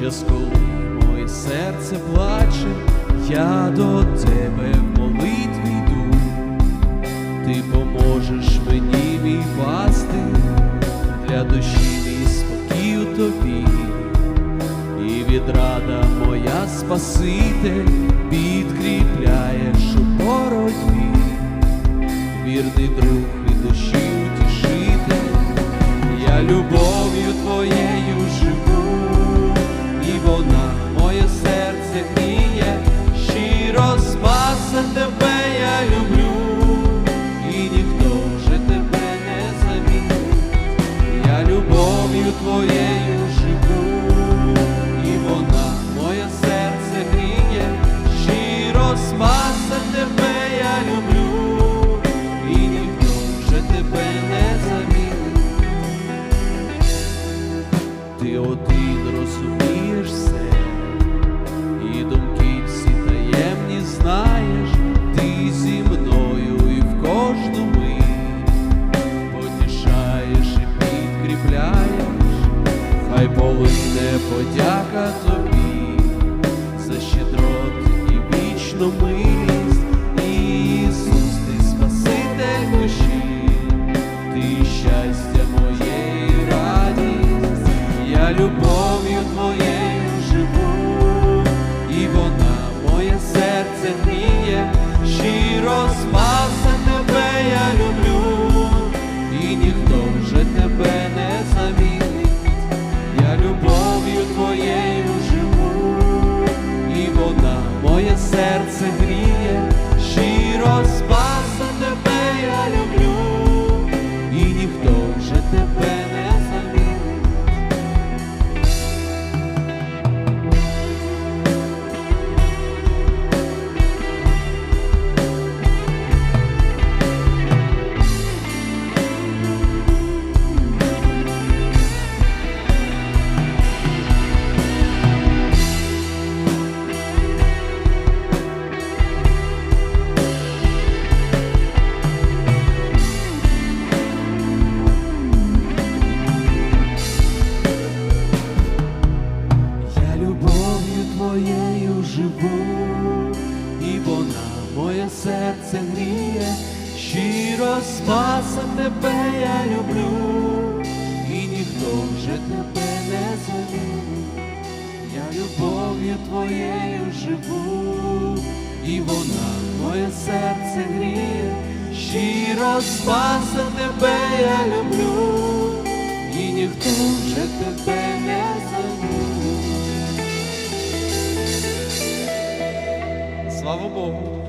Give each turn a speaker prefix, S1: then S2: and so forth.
S1: час, коли моє серце плаче, я до тебе в молитві йду, ти поможеш мені мій пасти, для душі мій спокій у тобі, і відрада моя Спаситель підкріпляєш любов'ю твоєю живу, і вона моє серце гріє, щиро спаса полине подяка тобі за щедроти і вічну милість, Ісус, ти спаситель душі, ти щастя моє і радість, я любов'ю твоєю живу, і вона моє серце гріє, щиро твоєю живу, і вона моє серце гріє, щиро спаса тебе я люблю, і ніхто вже тебе не замінить. Я любов'ю твоєю живу, і вона моє серце гріє, щиро спаса тебе я люблю, і ніхто вже тебе Oh.